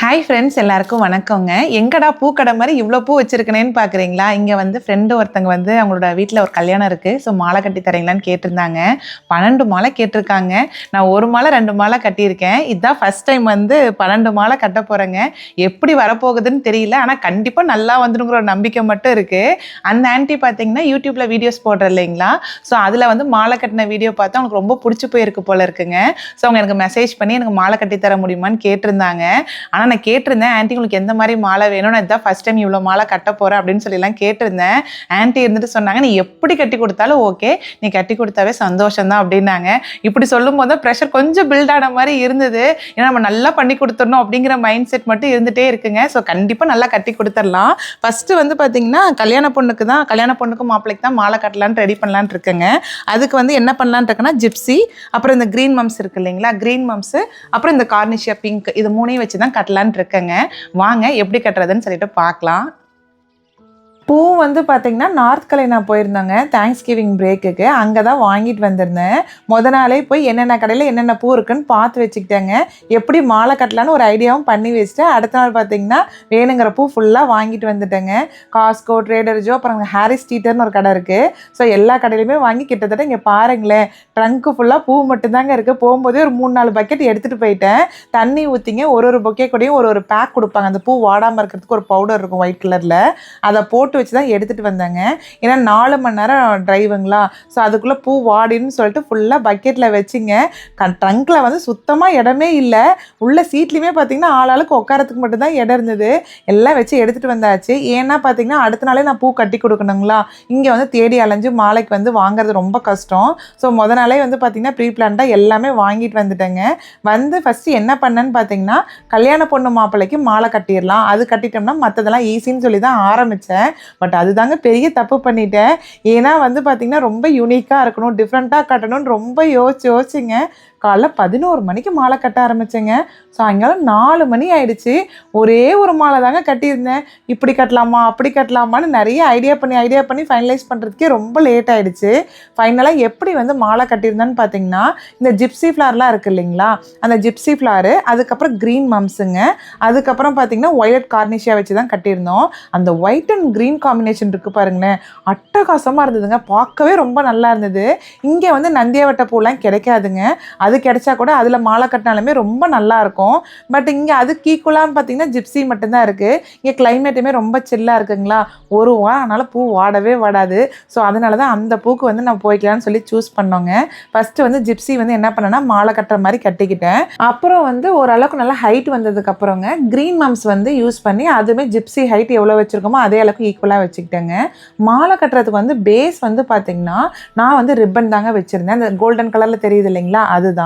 Hi friends எல்லாருக்கும் வணக்கங்க. எங்கடா பூக்கடை மாதிரி இவ்வளோ பூ வச்சிருக்கனேன்னு பார்க்குறீங்களா இங்கே வந்து ஃப்ரெண்டு ஒருத்தங்க வந்து அவங்களோட வீட்டில் ஒரு கல்யாணம் இருக்குது ஸோ மாலை கட்டி தரீங்களான்னு கேட்டிருந்தாங்க. பன்னெண்டு மாலை கேட்டிருக்காங்க. நான் ஒரு மாலை ரெண்டு மாலை கட்டியிருக்கேன். இதுதான் ஃபர்ஸ்ட் டைம் வந்து பன்னெண்டு மாலை கட்ட போகிறேங்க எப்படி வரப்போகுதுன்னு தெரியல. ஆனால் கண்டிப்பாக நல்லா வந்துருங்கிற ஒரு நம்பிக்கை மட்டும் இருக்குது அந்த ஆன்ட்டி பார்த்தீங்கன்னா யூடியூப்பில் வீடியோஸ் போடுற இல்லைங்களா? ஸோ அதில் வந்து மாலை கட்டின வீடியோ பார்த்து அவங்களுக்கு ரொம்ப பிடிச்சி போயிருக்கு போல இருக்குங்க. ஸோ அவங்க எனக்கு மெசேஜ் பண்ணி எனக்கு மாலை கட்டி தர முடியுமான்னு கேட்டிருந்தாங்க. ஆனால் நான் கேட்டிருந்தேன் ஆன்ட்டி உங்களுக்கு எந்த மாதிரி மாலை வேணும் நான் இதான் ஃபஸ்ட் டைம் இவ்வளோ மாலை கட்ட போகிறேன் அப்படின்னு சொல்லிலாம் கேட்டிருந்தேன். ஆன்ட்டி இருந்துட்டு சொன்னாங்க நீ எப்படி கட்டி கொடுத்தாலும் ஓகே நீ கட்டி கொடுத்தாவே சந்தோஷம் தான் அப்படின்னாங்க. இப்படி சொல்லும் போது ப்ரெஷர் கொஞ்சம் பில்ட் ஆன மாதிரி இருந்தது. ஏன்னா நம்ம நல்லா பண்ணி கொடுத்துடணும் அப்படிங்கிற மைண்ட் செட் மட்டும் இருந்துகிட்டே இருக்குங்க. ஸோ கண்டிப்பாக நல்லா கட்டி கொடுத்துடலாம். ஃபஸ்ட்டு வந்து பார்த்தீங்கன்னா கல்யாண பொண்ணுக்கு தான் கல்யாண பொண்ணுக்கும் மாப்பிள்ளைக்கு தான் மாலை கட்டலான்னு ரெடி பண்ணலான் இருக்கேங்க. அதுக்கு வந்து என்ன பண்ணலான்னு இருக்கேன்னா ஜிப்சி அப்புறம் இந்த க்ரீன் மம்ஸ் இருக்கு இல்லைங்களா? க்ரீன் மம்ஸு அப்புறம் இந்த கார்னிஷியா பிங்க் இது மூணையும் வச்சு தான் கட்டலாம் கட்டலான்னு இருக்கேங்க. வாங்க எப்படி கட்டுறதுன்னு சொல்லிட்டு பார்க்கலாம். பூ வந்து பார்த்தீங்கன்னா நார்த் கலை நான் போயிருந்தேங்க தேங்க்ஸ் கிவிங் பிரேக்குக்கு அங்கே தான் வாங்கிட்டு வந்திருந்தேன். முத நாளே போய் என்னென்ன கடையில் என்னென்ன பூ இருக்குன்னு பார்த்து வச்சுக்கிட்டேங்க. எப்படி மாலை கட்டலான்னு ஒரு ஐடியாவும் பண்ணி வச்சுட்டு அடுத்த நாள் பார்த்தீங்கன்னா வேணுங்கிற பூ ஃபுல்லாக வாங்கிட்டு வந்துட்டேங்க. காஸ்கோ ட்ரேடர்ஜோ அப்புறம் ஹாரிஸ் டீட்டர்னு ஒரு கடை இருக்குது ஸோ எல்லா கடையிலுமே வாங்கி கிட்டத்தட்ட இங்கே பாருங்களேன் ட்ரங்க்கு ஃபுல்லாக பூ மட்டும்தாங்க இருக்குது போகும்போதே ஒரு மூணு நாலு பக்கெட் எடுத்துகிட்டு போயிட்டேன். தண்ணி ஊற்றிங்க ஒரு ஒரு பொக்கே கூடயும் ஒரு ஒரு பேக் கொடுப்பாங்க. அந்த பூ வாடாமல் இருக்கிறதுக்கு ஒரு பவுடர் இருக்கும் ஒயிட் கலரில் அதை போட்டு வச்சு தான் எடுத்துகிட்டு வந்தாங்க. ஏன்னா நாலு மணி நேரம் டிரைவுங்களா ஸோ அதுக்குள்ளே பூ வாடின்னு சொல்லிட்டு ஃபுல்லாக பக்கெட்டில் வச்சுங்க. க ட்ரங்க்கில் வந்து சுத்தமாக இடமே இல்லை. உள்ள சீட்லேயுமே பார்த்தீங்கன்னா ஆளாளுக்கு உட்காரத்துக்கு மட்டும்தான் இடம் இருந்தது. எல்லாம் வச்சு எடுத்துகிட்டு வந்தாச்சு. ஏன்னா பார்த்தீங்கன்னா அடுத்த நாளே நான் பூ கட்டி கொடுக்கணுங்களா? இங்கே வந்து தேடி அலைஞ்சு மாலைக்கு வந்து வாங்குறது ரொம்ப கஷ்டம். ஸோ முத நாளே வந்து பார்த்தீங்கன்னா ப்ரீ பிளான்டாக எல்லாமே வாங்கிட்டு வந்துட்டேங்க. வந்து ஃபஸ்ட்டு என்ன பண்ணேன்னு பார்த்தீங்கன்னா கல்யாண பொண்ணு மாப்பிள்ளைக்கு மாலை கட்டிடலாம். அது கட்டிட்டோம்னா மற்றதெல்லாம் ஈஸின்னு சொல்லி தான் ஆரம்பித்தேன் பட் அதுதாங்க பெரிய தப்பு பண்ணிட்டேன். ஏன்னா வந்து பார்த்திங்கன்னா ரொம்ப யூனிக்காக இருக்கணும் டிஃப்ரெண்ட்டாக கட்டணும்னு ரொம்ப யோசிச்சு யோசிச்சுங்க. காலைல பதினோரு மணிக்கு மாலை கட்ட ஆரம்பித்தேங்க சாயங்காலம் நாலு மணி ஆயிடுச்சு. ஒரே ஒரு மாலை தாங்க கட்டியிருந்தேன். இப்படி கட்டலாமா அப்படி கட்டலாமான்னு நிறைய ஐடியா பண்ணி ஐடியா பண்ணி ஃபைனலைஸ் பண்ணுறதுக்கே ரொம்ப லேட் ஆயிடுச்சு. ஃபைனலாக எப்படி வந்து மாலை கட்டியிருந்தேன்னு பார்த்தீங்கன்னா இந்த ஜிப்சி ஃப்ளார்லாம் இருக்குது இல்லைங்களா? அந்த ஜிப்சி ஃப்ளாரு அதுக்கப்புறம் க்ரீன் மம்ஸுங்க அதுக்கப்புறம் பார்த்தீங்கன்னா ஒயலட் கார்னிஷியா வச்சு தான் கட்டியிருந்தோம். அந்த ஒயிட் அண்ட் க்ரீன் காம்பினேஷன் இருக்குது பாருங்களேன். அட்டகாசமாக இருந்ததுங்க. பார்க்கவே ரொம்ப நல்லா இருந்தது. இங்கே வந்து நந்தியாவட்ட பூலாம் கிடைக்காதுங்க. அது அது கிடைச்சா கூட அதில் மாலை கட்டினாலுமே ரொம்ப நல்லாயிருக்கும் பட் இங்கே அதுக்கு ஈக்குவலான்னு பார்த்தீங்கன்னா ஜிப்சி மட்டும்தான் இருக்குது இங்கே கிளைமேட்டுமே ரொம்ப சில்லாக இருக்குங்களா? ஒரு வாரம் அதனால் பூ வாடவே வாடாது. ஸோ அதனால தான் அந்த பூக்கு வந்து நான் போய்க்கலான்னு சொல்லி சூஸ் பண்ணோங்க. ஃபஸ்ட்டு வந்து ஜிப்சி வந்து என்ன பண்ணேன்னா மாலை கட்டுற மாதிரி கட்டிக்கிட்டேன். அப்புறம் வந்து ஓரளவுக்கு நல்லா ஹைட் வந்ததுக்கப்புறங்க க்ரீன் மம்ஸ் வந்து யூஸ் பண்ணி அதுவுமே ஜிப்சி ஹைட் எவ்வளோ வச்சுருக்கோமோ அதே அளவுக்கு ஈக்குவலாக வச்சுக்கிட்டேங்க. மாலை கட்டுறதுக்கு வந்து பேஸ் வந்து பார்த்திங்கன்னா நான் வந்து ரிப்பன் தாங்க வச்சுருந்தேன். அந்த கோல்டன் கலரில் தெரியுது இல்லைங்களா? அதுதான்.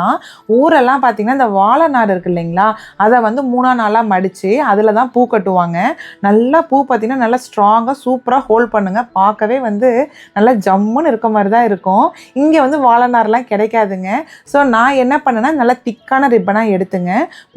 ஊரெல்லாம் பார்த்தீங்கன்னா இந்த வாழை நார் இருக்கு இல்லைங்களா? அதை வந்து மூணா நாளாக மடித்து அதில் தான் பூ கட்டுவாங்க. நல்லா பூ பார்த்தீங்கன்னா நல்லா ஸ்ட்ராங்காக சூப்பராக ஹோல்ட் பண்ணுங்க. பார்க்கவே வந்து நல்லா ஜம்முன்னு இருக்க மாதிரி தான் இருக்கும். இங்கே வந்து வாழை நார்லாம் கிடைக்காதுங்க. ஸோ நான் என்ன பண்ணேன்னா நல்லா திக்கான ரிப்பனாக எடுத்துங்க.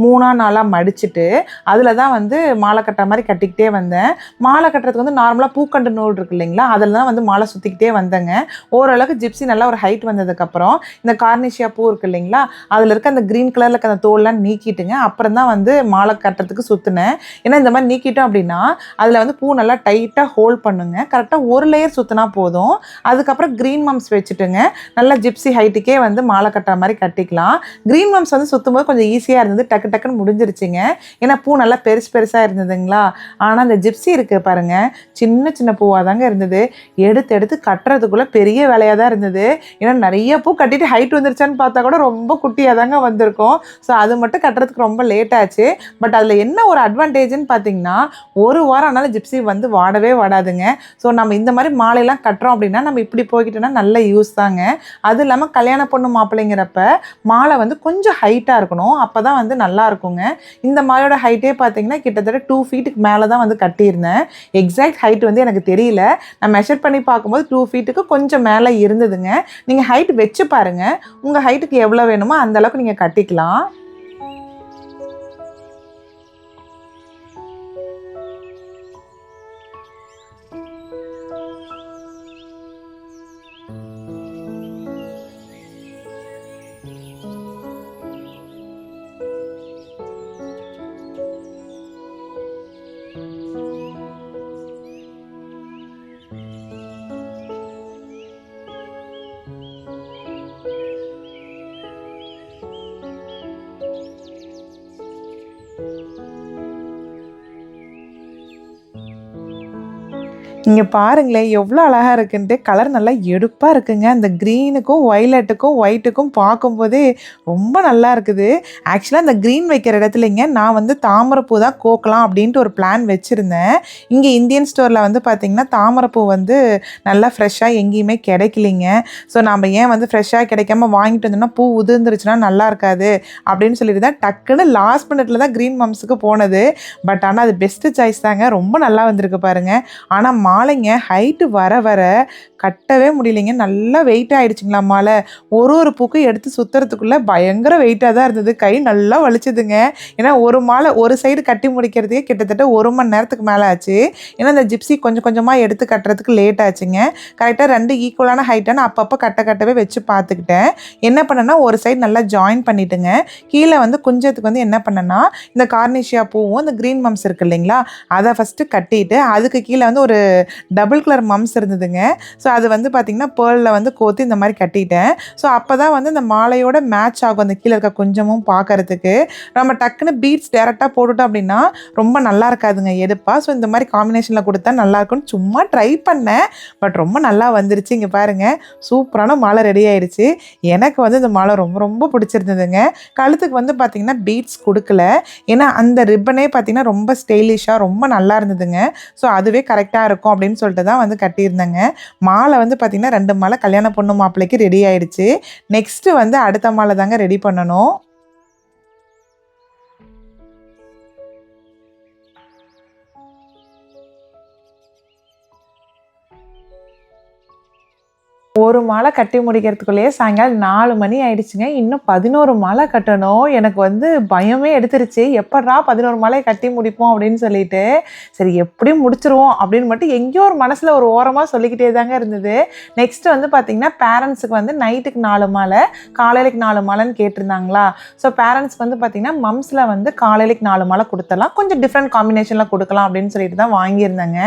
மூணா நாளாக மடிச்சுட்டு அதில் தான் வந்து மாலை கட்டுற மாதிரி கட்டிக்கிட்டே வந்தேன். மாலை கட்டுறதுக்கு வந்து நார்மலாக பூக்கண்டு நூல் இருக்கு இல்லைங்களா? அதில் தான் வந்து மாலை சுற்றிக்கிட்டே வந்தேங்க. ஓரளவுக்கு ஜிப்ஸி நல்லா ஒரு ஹைட் வந்ததுக்கப்புறம் இந்த கார்னிஷியா பூ இருக்கு இல்லைங்களா? அதில் இருக்க அந்த க்ரீன் கலரில் இருக்க அந்த தோல்லாம் நீக்கிட்டுங்க. அப்புறம் தான் வந்து மாலை கட்டுறதுக்கு சுற்றினேன் ஏன்னா இந்த மாதிரி நீக்கிட்டோம் அப்படின்னா அதில் வந்து பூ நல்லா டைட்டாக ஹோல்ட் பண்ணுங்க. கரெக்டாக ஒரு லேயர் சுற்றினா போதும். அதுக்கப்புறம் க்ரீன் மம்ஸ் வச்சுட்டுங்க. நல்லா ஜிப்ஸி ஹைட்டுக்கே வந்து மாலை கட்டுற மாதிரி கட்டிக்கலாம். க்ரீன் மம்ஸ் வந்து சுற்றும் போது கொஞ்சம் ஈஸியாக இருந்தது. டக்கு டக்குன்னு முடிஞ்சிருச்சுங்க. ஏன்னா பூ நல்லா பெருசு பெருசாக இருந்ததுங்களா? ஆனால் அந்த ஜிப்ஸி இருக்குது பாருங்கள் சின்ன சின்ன பூவாக தாங்க இருந்தது. எடுத்து எடுத்து கட்டுறதுக்குள்ளே பெரிய வேலையாக தான் இருந்தது. ஏன்னா நிறைய பூ கட்டிட்டு ஹைட் வந்துருச்சான்னு பார்த்தா கூட ரொம்ப ரொம்ப குட்டியாக தாங்க வந்திருக்கும். ஸோ அது மட்டும் கட்டுறதுக்கு ரொம்ப லேட் ஆச்சு. பட் அதில் என்ன ஒரு அட்வான்டேஜ்னு பார்த்தீங்கன்னா ஒரு வாரம் ஆனாலும் ஜிப்ஸி வந்து வாடவே வாடாதுங்க. ஸோ நம்ம இந்த மாதிரி மாலையெல்லாம் கட்டுறோம் அப்படின்னா நம்ம இப்படி போய்கிட்டோன்னா நல்ல யூஸ் தாங்க. அது இல்லாமல் கல்யாண பொண்ணு மாப்பிள்ளைங்கிறப்ப மாலை வந்து கொஞ்சம் ஹைட்டாக இருக்கணும். அப்போ தான் வந்து நல்லா இருக்குங்க. இந்த மாலையோட ஹைட்டே பார்த்தீங்கன்னா கிட்டத்தட்ட டூ ஃபீட்டுக்கு மேலே தான் வந்து கட்டியிருந்தேன். எக்ஸாக்ட் ஹைட் வந்து எனக்கு தெரியல. நான் மெஷர் பண்ணி பார்க்கும்போது டூ ஃபீட்டுக்கு கொஞ்சம் மேலே இருந்ததுங்க. நீங்கள் ஹைட் வச்சு பாருங்கள் உங்கள் ஹைட்டுக்கு எவ்வளோ வேணுமோ அந்தளவுக்கு நீங்கள் கட்டிக்கலாம். இங்கே பாருங்களேன் எவ்வளோ அழகாக இருக்குன்ட்டு கலர் நல்லா எடுப்பாக இருக்குங்க. அந்த க்ரீனுக்கும் ஒய்லட்டுக்கும் ஒயிட்டுக்கும் பார்க்கும்போதே ரொம்ப நல்லா இருக்குது. ஆக்சுவலாக அந்த க்ரீன் வைக்கிற இடத்துலங்க நான் வந்து தாமரைப்பூ தான் கோக்கலாம் அப்படின்ட்டு ஒரு பிளான் வச்சுருந்தேன். இங்கே இந்தியன் ஸ்டோரில் வந்து பார்த்திங்கன்னா தாமரைப்பூ வந்து நல்லா ஃப்ரெஷ்ஷாக எங்கேயுமே கிடைக்கலிங்க. ஸோ நம்ம ஏன் வந்து ஃப்ரெஷ்ஷாக கிடைக்காம வாங்கிட்டு வந்தோம்னா பூ உதிர்ந்துருச்சுன்னா நல்லா இருக்காது அப்படின்னு சொல்லிட்டு தான் டக்குன்னு லாஸ்ட் மினிட்ல தான் க்ரீன் மம்ஸுக்கு போனது. பட் ஆனால் அது பெஸ்ட்டு சாய்ஸ் தாங்க. ரொம்ப நல்லா வந்திருக்கு பாருங்கள் ஆனால் ஆளுங்க ஹைட்டு வர வர கட்டவே முடியலைங்க. நல்லா வெயிட் ஆயிடுச்சுங்களா மாலை ஒரு ஒரு பூக்கும் எடுத்து சுற்றுறதுக்குள்ளே பயங்கர வெயிட்டாக தான் இருந்தது. கை நல்லா வலிச்சதுங்க. ஏன்னா ஒரு மாலை ஒரு சைடு கட்டி முடிக்கிறதுக்கே கிட்டத்தட்ட ஒரு மணி நேரத்துக்கு மேலே ஆச்சு. ஏன்னா இந்த ஜிப்ஸி கொஞ்சம் கொஞ்சமாக எடுத்து கட்டுறதுக்கு லேட் ஆச்சுங்க. கரெக்டாக ரெண்டு ஈக்குவலான ஹைட்டான அப்பப்போ கட்ட கட்டவே வச்சு பார்த்துக்கிட்டேன் என்ன பண்ணேன்னா ஒரு சைடு நல்லா ஜாயின் பண்ணிட்டுங்க. கீழே வந்து குஞ்சத்துக்கு வந்து என்ன பண்ணேன்னா இந்த கார்னிஷியா பூவும் இந்த க்ரீன் மம்ஸ் இருக்கு இல்லைங்களா அதை ஃபஸ்ட்டு கட்டிட்டு அதுக்கு கீழே வந்து ஒரு டபுள் கலர் மம்ஸ் இருந்ததுங்க. ஸோ ஸோ அது வந்து பார்த்திங்கன்னா பேர்லில் வந்து கோத்து இந்த மாதிரி கட்டிட்டேன். ஸோ அப்போ தான் வந்து இந்த மாலையோட மேட்ச் ஆகும். அந்த கீழே இருக்க கொஞ்சமும் பார்க்கறதுக்கு நம்ம டக்குன்னு பீட்ஸ் டேரெக்டாக போட்டுட்டோம் அப்படின்னா ரொம்ப நல்லா இருக்காதுங்க எடுப்பா. ஸோ இந்த மாதிரி காம்பினேஷனில் கொடுத்தா நல்லாயிருக்குன்னு சும்மா ட்ரை பண்ணேன். பட் ரொம்ப நல்லா வந்துருச்சு. இங்கே பாருங்கள் சூப்பரான மாலை ரெடி ஆயிடுச்சு. எனக்கு வந்து இந்த மாலை ரொம்ப ரொம்ப பிடிச்சிருந்ததுங்க. கழுத்துக்கு வந்து பார்த்திங்கன்னா பீட்ஸ் கொடுக்கல. ஏன்னா அந்த ரிப்பனே பார்த்திங்கன்னா ரொம்ப ஸ்டைலிஷாக ரொம்ப நல்லா இருந்ததுங்க. ஸோ அதுவே கரெக்டாக இருக்கும் அப்படின்னு சொல்லிட்டு தான் வந்து கட்டியிருந்தேங்க. மா மாலை வந்து பார்த்திங்கன்னா ரெண்டு மாலை கல்யாண பொண்ணு மாப்பிள்ளைக்கு ரெடி ஆயிடுச்சு. நெக்ஸ்ட்டு வந்து அடுத்த மாலை தாங்க ரெடி பண்ணணும். ஒரு மாலை கட்டி முடிக்கிறதுக்குள்ளேயே சாயங்காலம் நாலு மணி ஆயிடுச்சுங்க. இன்னும் பதினோரு மாலை கட்டணும். எனக்கு வந்து பயமே எடுத்துருச்சு. எப்படா பதினோரு மாலை கட்டி முடிப்போம் அப்படின்னு சொல்லிட்டு சரி எப்படி முடிச்சிருவோம் அப்படின்னு மட்டும் எங்கேயோ ஒரு மனசில் ஒரு ஓரமாக சொல்லிக்கிட்டே தாங்க இருந்தது. நெக்ஸ்ட் வந்து பார்த்திங்கன்னா பேரண்ட்ஸுக்கு வந்து நைட்டுக்கு நாலு மாலை காலையிலைக்கு நாலு மாலைன்னு கேட்டிருந்தாங்களா? ஸோ பேரண்ட்ஸ்க்கு வந்து பார்த்திங்கன்னா மம்ஸில் வந்து காலையிலைக்கு நாலு மாலை கொடுத்தலாம் கொஞ்சம் டிஃப்ரெண்ட் காம்பினேஷனில் கொடுக்கலாம் அப்படின்னு சொல்லிட்டு தான் வாங்கியிருந்தேங்க.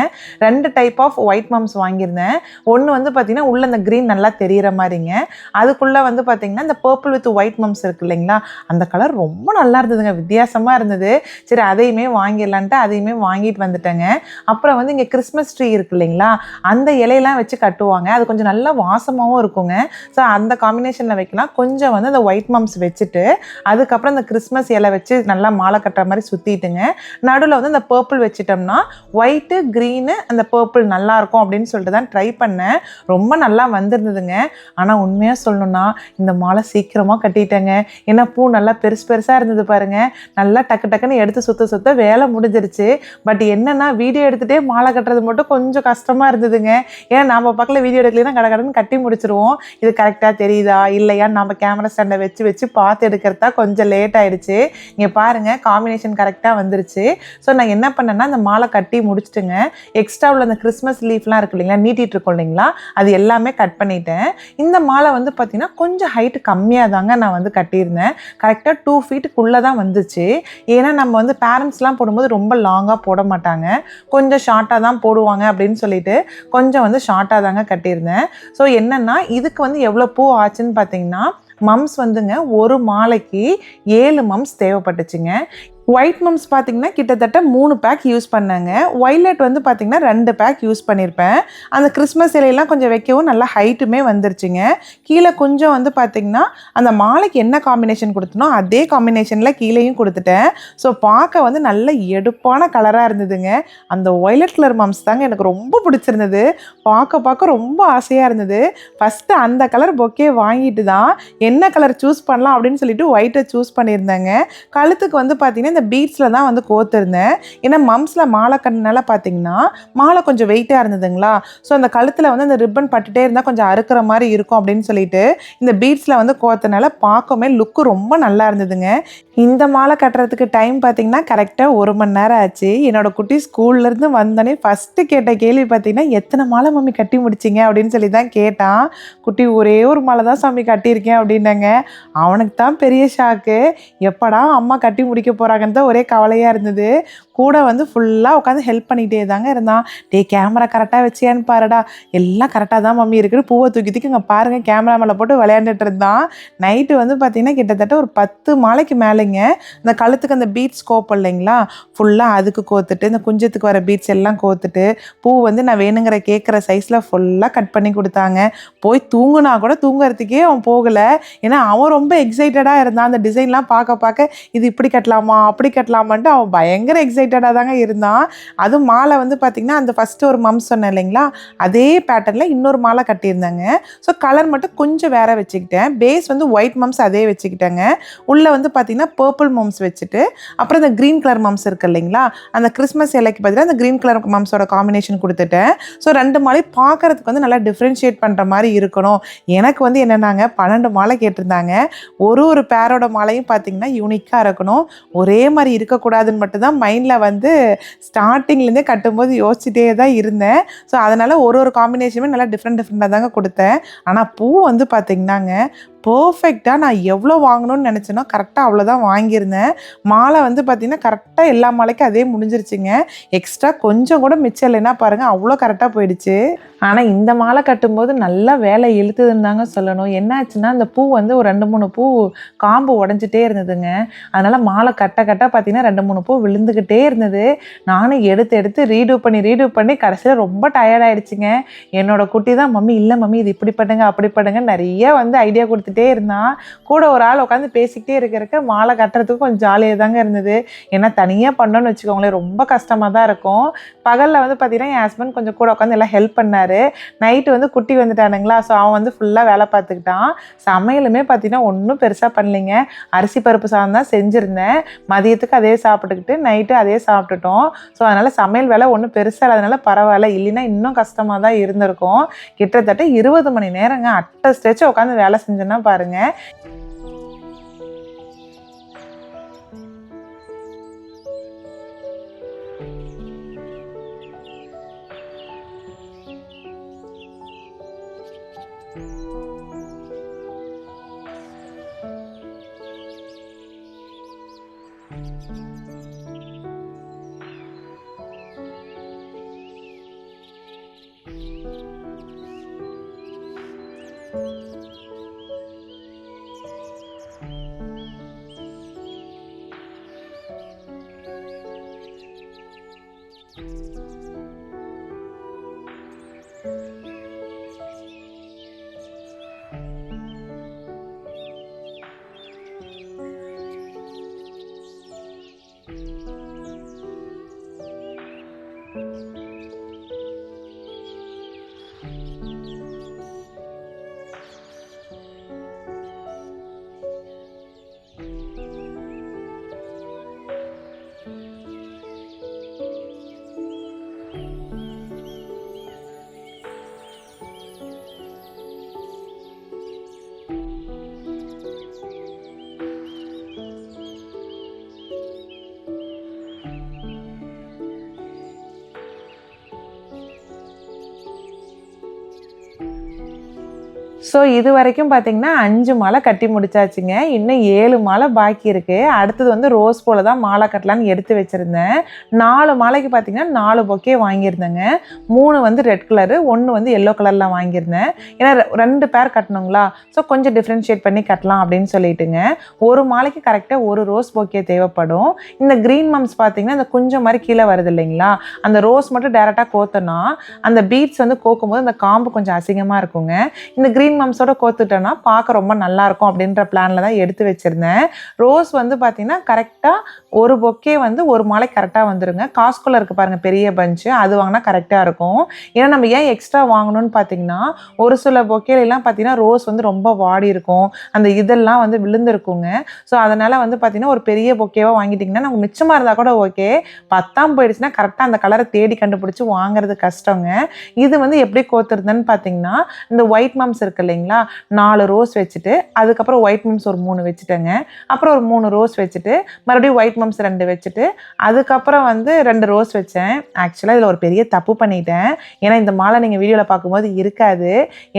ரெண்டு டைப் ஆஃப் ஒயிட் மம்ஸ் வாங்கியிருந்தேன். ஒன்று வந்து பார்த்திங்கன்னா உள்ள இந்த க்ரீன் நல்லா தெரியிற மாதிரிங்க. அதுக்குள்ளே வந்து பார்த்திங்கன்னா இந்த பர்பிள் வித் ஒயிட் மம்ஸ் இருக்கு இல்லைங்களா? அந்த கலர் ரொம்ப நல்லா இருந்ததுங்க. வித்தியாசமாக இருந்தது. சரி அதையுமே வாங்கிடலான்ட்டு அதையுமே வாங்கிட்டு வந்துட்டேங்க. அப்புறம் வந்து இங்கே கிறிஸ்மஸ் ட்ரீ இருக்கு இல்லைங்களா? அந்த இலையெல்லாம் வச்சு கட்டுவாங்க. அது கொஞ்சம் நல்லா வாசமாகவும் இருக்குங்க. ஸோ அந்த காம்பினேஷனில் வைக்கலாம். கொஞ்சம் வந்து அந்த ஒயிட் மம்ஸ் வச்சுட்டு அதுக்கப்புறம் இந்த கிறிஸ்மஸ் இலை வச்சு நல்லா மாலை கட்டுற மாதிரி சுற்றிட்டுங்க நடுவில் வந்து இந்த பர்பிள் வச்சுட்டோம்னா ஒயிட்டு க்ரீனு அந்த பர்பிள் நல்லாயிருக்கும் அப்படின்னு சொல்லிட்டு தான் ட்ரை பண்ணேன். ரொம்ப நல்லா வந்து வந்திருந்ததுங்க. ஆனால் உண்மையாக சொல்லணும்னா இந்த மாலை சீக்கிரமாக கட்டிட்டேங்க. ஏன்னா பூ நல்லா பெருசு பெருசாக இருந்தது பாருங்கள் நல்லா டக்கு டக்குன்னு எடுத்து சுத்த சுத்த வேலை முடிஞ்சிருச்சு. பட் என்னென்னா வீடியோ எடுத்துகிட்டே மாலை கட்டுறது மட்டும் கொஞ்சம் கஷ்டமாக இருந்ததுங்க. ஏன்னா நம்ம பக்கத்தில் வீடியோ எடுக்கலாம் கடை கடன் கட்டி முடிச்சிருவோம். இது கரெக்டாக தெரியுதா? இல்லையா? நம்ம கேமரா ஸ்டாண்டை வச்சு வச்சு பார்த்து எடுக்கிறதா கொஞ்சம் லேட் ஆயிடுச்சு. இங்கே பாருங்க காம்பினேஷன் கரெக்டாக வந்துருச்சு. ஸோ நான் என்ன பண்ணேன்னா அந்த மாலை கட்டி முடிச்சுட்டுங்க. எக்ஸ்ட்ரா உள்ள அந்த கிறிஸ்மஸ் லீஃப்லாம் இருக்கு இல்லைங்களா? நீட்டிட்டு இருக்கோம் இல்லைங்களா? அது எல்லாமே கட் கட் பண்ணிட்டேன். இந்த மாலை வந்து பார்த்திங்கன்னா கொஞ்சம் ஹைட்டு கம்மியாக தாங்க நான் வந்து கட்டியிருந்தேன். கரெக்டாக டூ ஃபீட்டுக்குள்ளே தான் வந்துச்சு. ஏன்னா நம்ம வந்து பேரண்ட்ஸ்லாம் போடும்போது ரொம்ப லாங்காக போட மாட்டாங்க. கொஞ்சம் ஷார்ட்டாக தான் போடுவாங்க அப்படின்னு சொல்லிட்டு கொஞ்சம் வந்து ஷார்ட்டாக தாங்க கட்டியிருந்தேன். ஸோ என்னென்னா இதுக்கு வந்து எவ்வளோ பூ ஆச்சுன்னு பார்த்தீங்கன்னா மம்ஸ் வந்துங்க ஒரு மாலைக்கு ஏழு மம்ஸ் தேவைப்பட்டுச்சுங்க. ஒயிட் மம்ஸ் பார்த்தீங்கன்னா கிட்டத்தட்ட மூணு பேக் யூஸ் பண்ணாங்க. ஒய்லெட் வந்து பார்த்தீங்கன்னா ரெண்டு பேக் யூஸ் பண்ணியிருப்பேன் அந்த கிறிஸ்மஸ் இலையெல்லாம் கொஞ்சம் வைக்கவும் நல்லா ஹைட்டுமே வந்துருச்சுங்க. கீழே கொஞ்சம் வந்து பார்த்தீங்கன்னா அந்த மாலைக்கு என்ன காம்பினேஷன் கொடுத்தனோ அதே காம்பினேஷனில் கீழேயும் கொடுத்துட்டேன். ஸோ பார்க்க வந்து நல்ல எடுப்பான கலராக இருந்ததுங்க. அந்த ஒய்லெட் கலர் மம்ஸ் தாங்க எனக்கு ரொம்ப பிடிச்சிருந்தது. பார்க்க பார்க்க ரொம்ப ஆசையாக இருந்தது. ஃபஸ்ட்டு அந்த கலர் பொக்கே வாங்கிட்டு தான் என்ன கலர் சூஸ் பண்ணலாம் அப்படின்னு சொல்லிட்டு ஒயிட்டை சூஸ் பண்ணியிருந்தேங்க. கழுத்துக்கு வந்து பார்த்தீங்கன்னா இந்த பீட்ஸில் தான் வந்து கோத்துருந்தேன் ஏன்னா மம்ஸில் மாலை கட்டினால பார்த்தீங்கன்னா மாலை கொஞ்சம் வெயிட்டாக இருந்ததுங்களா? ஸோ அந்த கழுத்தில் வந்து அந்த ரிப்பன் பட்டுட்டே இருந்தால் கொஞ்சம் அறுக்கிற மாதிரி இருக்கும் அப்படின்னு சொல்லிட்டு இந்த பீட்ஸில் வந்து கோத்தனால பார்க்கவே லுக்கு ரொம்ப நல்லா இருந்ததுங்க. இந்த மாலை கட்டுறதுக்கு டைம் பார்த்தீங்கன்னா கரெக்டாக ஒரு மணி நேரம் ஆச்சு. என்னோட குட்டி ஸ்கூல்லேருந்து வந்தோடனே ஃபஸ்ட்டு கேட்ட கேள்வி பார்த்தீங்கன்னா எத்தனை மாலை மம்மி கட்டி முடிச்சிங்க? அப்படின்னு சொல்லி தான் கேட்டான். குட்டி ஒரே ஒரு மாலை தான் சாமி கட்டியிருக்கேன் அப்படின்னாங்க. அவனுக்கு தான் பெரிய ஷாக்கு எப்படா அம்மா கட்டி முடிக்க போகிறாங்கன்னு தான் ஒரே கவலையாக இருந்தது. கூட வந்து ஃபுல்லாக உட்காந்து ஹெல்ப் பண்ணிகிட்டே தாங்க இருந்தான். டே கேமரா கரெக்டாக வச்சியான்னு பாருடா. எல்லாம் கரெக்டாக தான் மம்மி இருக்குன்னு பூவை தூக்கி தூக்கி இங்கே பாருங்கள் கேமரா மேலே போட்டு விளையாண்டுட்டு இருந்தான். நைட்டு வந்து பார்த்திங்கன்னா கிட்டத்தட்ட ஒரு பத்து மாலைக்கு மேலேங்க. இந்த கழுத்துக்கு அந்த பீட்ஸ் கோப்பம் இல்லைங்களா? ஃபுல்லாக அதுக்கு கோத்துட்டு இந்த குஞ்சத்துக்கு வர பீட்ஸ் எல்லாம் கோத்துட்டு பூ வந்து நான் வேணுங்கிற கேட்குற சைஸில் ஃபுல்லாக கட் பண்ணி கொடுத்தாங்க. போய் தூங்குனா கூட தூங்குறதுக்கே அவன் போகலை. ஏன்னா அவன் ரொம்ப எக்ஸைட்டடாக இருந்தான். அந்த டிசைன்லாம் பார்க்க பார்க்க இது இப்படி கட்டலாமா அப்படி கட்டலாமான்ட்டு அவன் பயங்கர எக்ஸைட்டடாக தாங்க இருந்தான். அதுவும் மாலை வந்து பார்த்திங்கன்னா அந்த ஃபஸ்ட்டு ஒரு மம் சொன்னேன் இல்லைங்களா? அதே பேட்டர்னில் இன்னொரு மாலை கட்டியிருந்தாங்க. ஸோ கலர் மட்டும் கொஞ்சம் வேற வச்சுக்கிட்டேன். பேஸ் வந்து ஒயிட் மம்ஸ் அதே வச்சுக்கிட்டேங்க. உள்ளே வந்து பார்த்திங்கன்னா பர்பிள் மம்ஸ் வச்சுட்டு அப்புறம் இந்த க்ரீன் கலர் மம்ஸ் இருக்கு இல்லைங்களா? அந்த கிறிஸ்மஸ் இலைக்கு பதிலாக அந்த க்ரீன் கலர் மம்ஸோட காம்பினேஷன் கொடுத்துட்டேன். ஸோ ரெண்டு மாலை பார்க்கறதுக்கு வந்து நல்லா டிஃப்ரென்ஷியேட் பண்ணுற மாதிரி இருக்கணும். எனக்கு வந்து என்னென்னாங்க பன்னெண்டு மாலை கேட்டிருந்தாங்க. ஒரு ஒரு பேரோட மாலையும் பார்த்தீங்கன்னா யூனிக்காக இருக்கணும். ஒரே மாதிரி இருக்கக்கூடாதுன்னு மட்டும்தான் மைண்டில் வந்து ஸ்டார்டிங்லேருந்தே கட்டும்போது யோசிச்சுட்டே தான் இருந்தேன். ஸோ அதனால் ஒரு ஒரு காம்பினேஷனுமே நல்லா டிஃப்ரெண்ட் டிஃப்ரெண்ட்டாக தாங்க கொடுத்தேன். ஆனால் பூ வந்து பார்த்தீங்கன்னாங்க பர்ஃபெக்டாக நான் எவ்வளோ வாங்கணும்னு நினச்சேனோ கரெக்டாக அவ்வளோதான் வாங்கியிருந்தேன். மாலை வந்து பார்த்திங்கன்னா கரெக்டாக எல்லா மாலைக்கும் அதே முடிஞ்சிருச்சுங்க. எக்ஸ்ட்ரா கொஞ்சம் கூட மிச்சம் இல்லைன்னா பாருங்கள் அவ்வளோ கரெக்டாக போயிடுச்சு. ஆனால் இந்த மாலை கட்டும்போது நல்லா வேலை இழுத்துதுன்னு தாங்க சொல்லணும். என்னாச்சுன்னா அந்த பூ வந்து ஒரு ரெண்டு மூணு பூ காம்பு உடஞ்சிட்டே இருந்ததுங்க. அதனால் மாலை கட்ட கட்ட பார்த்தீங்கன்னா ரெண்டு மூணு பூ விழுந்துக்கிட்டே இருந்தது. நானும் எடுத்து எடுத்து ரீடூ பண்ணி ரீடூ பண்ணி கடைசியில் ரொம்ப டயர்ட் என்னோடய என்னோட குட்டி தான் மம்மி இல்லை மம்மி இது இப்படி பண்ணுங்க அப்படி பண்ணுங்க நிறைய வந்து ஐடியா பார்த்துட்டே இருந்தான் கூட ஒரு ஆள் உட்காந்து பேசிக்கிட்டே இருக்கிறக்க மாலை கட்டுறதுக்கு கொஞ்சம் ஜாலியாக தாங்க இருந்தது. ஏன்னா தனியாக பண்ணோன்னு வச்சுக்கோங்களேன் ரொம்ப கஷ்டமாக தான் இருக்கும். பகலில் வந்து பார்த்தீங்கன்னா என் ஹஸ்பண்ட் கொஞ்சம் கூட உட்காந்து எல்லாம் ஹெல்ப் பண்ணார். நைட்டு வந்து குட்டி வந்துட்டானுங்களா ஸோ அவன் வந்து ஃபுல்லாக வேலை பார்த்துக்கிட்டான். சமையலுமே பார்த்தீங்கன்னா ஒன்றும் பெருசாக பண்ணலைங்க. அரிசி பருப்பு சாதம் தான் செஞ்சுருந்தேன். மதியத்துக்கு அதே சாப்பிட்டுக்கிட்டு நைட்டு அதே சாப்பிட்டுட்டோம். ஸோ அதனால் சமையல் வேலை ஒன்றும் பெருசாக இல்லாதனால பரவாயில்ல. இல்லைன்னா இன்னும் கஷ்டமாக தான் இருந்திருக்கும். கிட்டத்தட்ட இருபது மணி நேரங்க அட்டை ஸ்ட்ரெச்சு உட்காந்து வேலை செஞ்சேன்னா பாருங்கள் ஸோ இது வரைக்கும் பார்த்தீங்கன்னா அஞ்சு மாலை கட்டி முடிச்சாச்சுங்க. இன்னும் ஏழு மாலை பாக்கி இருக்குது அடுத்தது வந்து ரோஸ் போல் தான் மாலை கட்டலான்னு எடுத்து வச்சுருந்தேன். நாலு மாலைக்கு பார்த்தீங்கன்னா நாலு பொக்கே வாங்கியிருந்தேங்க. மூணு வந்து ரெட் கலரு ஒன்று வந்து எல்லோ கலரில் வாங்கியிருந்தேன். ஏன்னா ரெ- ரெண்டு பேர் கட்டணுங்களா? ஸோ கொஞ்சம் டிஃப்ரென்ஷியேட் பண்ணி கட்டலாம் அப்படின்னு சொல்லிட்டுங்க. ஒரு மாலைக்கு கரெக்டாக ஒரு ரோஸ் பொக்கே தேவைப்படும். இந்த க்ரீன் மம்ஸ் பார்த்திங்கன்னா அந்த கொஞ்சம் மாதிரி கீழே வருது இல்லைங்களா? அந்த ரோஸ் மட்டும் டேரெக்டாக கோத்தோன்னா அந்த பீட்ஸ் வந்து கோக்கும்போது அந்த காம்பு கொஞ்சம் அசிங்கமாக இருக்குங்க. இந்த க்ரீன் மம்ஸோட கோத்துட்டேன்னா பார்க்க ரொம்ப நல்லா இருக்கும் அப்படின்ற பிளானில் தான் எடுத்து வச்சுருந்தேன். ரோஸ் வந்து பார்த்திங்கன்னா கரெக்டாக ஒரு பொக்கே வந்து ஒரு மாலை கரெக்டாக வந்துருங்க. காஸ்குள்ளே இருக்குது பாருங்கள் பெரிய பஞ்சு அது வாங்கினா கரெக்டாக இருக்கும். ஏன்னா நம்ம ஏன் எக்ஸ்ட்ரா வாங்கணும்னு பார்த்தீங்கன்னா ஒரு சில பொக்கேலாம் பார்த்தீங்கன்னா ரோஸ் வந்து ரொம்ப வாடி இருக்கும். அந்த இதெல்லாம் வந்து விழுந்திருக்குங்க. ஸோ அதனால் வந்து பார்த்திங்கன்னா ஒரு பெரிய பொக்கேவாக வாங்கிட்டிங்கன்னா நமக்கு மிச்சமாக இருந்தால் கூட ஓகே பத்தாம் போயிடுச்சுன்னா கரெக்டாக அந்த கலரை தேடி கண்டுபிடிச்சி வாங்குறது கஷ்டங்க. இது வந்து எப்படி கோத்துருந்தேன்னு பார்த்தீங்கன்னா இந்த ஒயிட் மம்ஸ் இருக்கு இல்லைங்களா? நாலு ரோஸ் வச்சுட்டு அதுக்கப்புறம் ஒயிட் மம்ஸ் ஒரு மூணு வச்சுட்டேங்க. அப்புறம் ஒரு மூணு ரோஸ் வச்சுட்டு மறுபடியும் ஒயிட் மம்ஸ் ரெண்டு வச்சுட்டு அதுக்கப்புறம் வந்து ரெண்டு ரோஸ் வச்சேன். ஆக்சுவலாக இதில் ஒரு பெரிய தப்பு பண்ணிட்டேன். ஏன்னா இந்த மாலை நீங்கள் வீடியோவில் பார்க்கும்போது இருக்காது.